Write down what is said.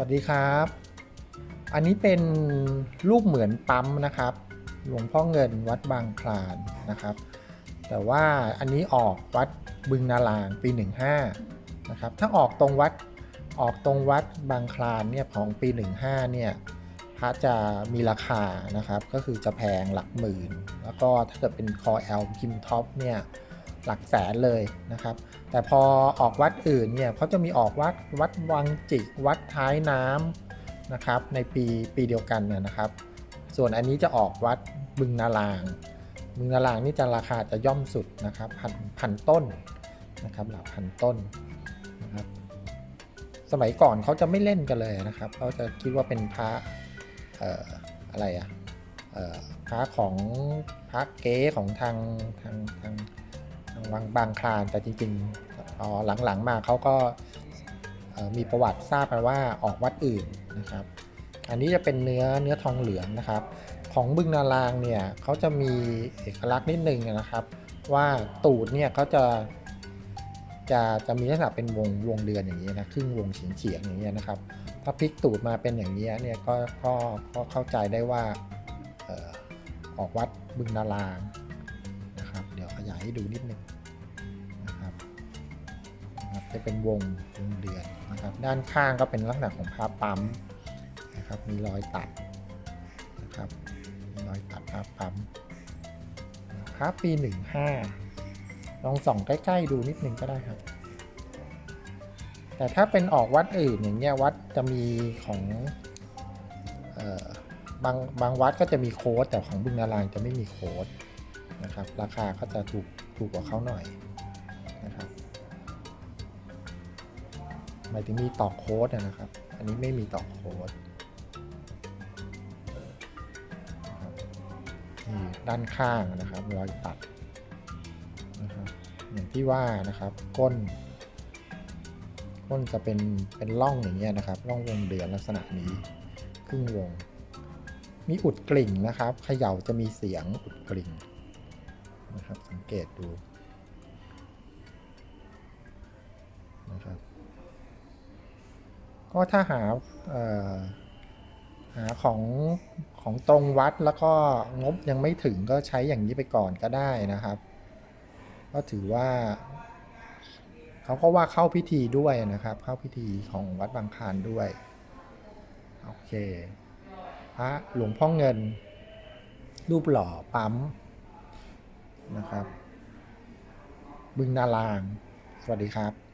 วัสดีครับ อันนี้เป็นรูปเหมือนปั๊มนะครับ หลวงพ่อเงินวัดบางคลานนะครับ แต่ว่าอันนี้ออกวัดบึงนาลางปี 15นะครับ ถ้าออกตรงวัดออกตรงวัดบางคลานเนี่ยของปี 15เนี่ยพระจะมีราคานะครับ ก็คือจะแพงหลักหมื่น แล้วก็ถ้าเกิดเป็นคอแอลพิมท็อปเนี่ย หลักแสนเลยนะครับ แต่พอออกวัดอื่นเนี่ยเขาจะมีออกวัดวัดวังจิกวัดท้ายน้ำนะครับ ในปีปีเดียวกันเนี่ยนะครับ ส่วนอันนี้จะออกวัดบึงนาลางบึงนาลางนี่จะราคาจะย่อมสุดนะครับพันพันต้นนะครับหลักพันต้นนะครับสมัยก่อนเขาจะไม่เล่นกันเลยนะครับเขาจะคิดว่าเป็นพระเอ่ออะไรอะเอ่อพระของพระเก๊ของทางทางทาง ทางบางคลานแต่จริงๆอ๋อหลังๆมาเขาก็มีประวัติทราบมาว่าออกวัดอื่นนะครับ อันนี้จะเป็นเนื้อเนื้อทองเหลืองนะครับ ของบึงนารางเนี่ยเขาจะมีเอกลักษณ์นิดนึงนะครับ ว่าตูดเนี่ยเขาจะจะจะมีลักษณะเป็นวงวงเดือนอย่างนี้นะครึ่งวงเฉียงเฉียงอย่างนี้นะครับ ถ้าพลิกตูดมาเป็นอย่างนี้เนี่ยก็ก็ก็เข้าใจได้ว่าออออกวัดบึงนารางนะครับ เดี๋ยวขยายให้ดูนิดนึง จะเป็นวงวงเดือนนะครับ ด้านข้างก็เป็นลักษณะของผ้าปั๊มนะครับ มีรอยตัดนะครับมีรอยตัดผ้าปั๊มผ้าปี 15 ลองส่องใกล้ๆดูนิดนึงก็ได้ครับ แต่ถ้าเป็นออกวัดอื่นอย่างเงี้ยวัดจะมีของออบางบางวัดก็จะมีโค้ดแต่ของบึงนารางจะไม่มีโค้ดนะครับ ราคาก็จะถูกถูกกว่าเขาหน่อยนะครับ หมายถึงมีต่อโค้ดนะครับ อันนี้ไม่มีต่อโค้ดนี่ด้านข้างนะครับรอยตัดนะครับอย่างที่ว่านะครับก้น ก้นจะเป็นเป็นร่องอย่างเงี้ยนะครับร่องวงเดือนลักษณะนี้ครึ่งวง มีอุดกลิ่งนะครับเขย่าจะมีเสียงอุดกลิ่งนะครับสังเกตดู ก็ถ้าหาหาของของตรงวัดแล้วก็งบยังไม่ถึงก็ใช้อย่างนี้ไปก่อนก็ได้นะครับ ก็ถือว่าเขาก็ว่าเข้าพิธีด้วยนะครับ เข้าพิธีของวัดบางคานด้วยโอเคพระหลวงพ่อเงิน รูปหล่อปั๊มนะครับ บึงนาราง สวัสดีครับ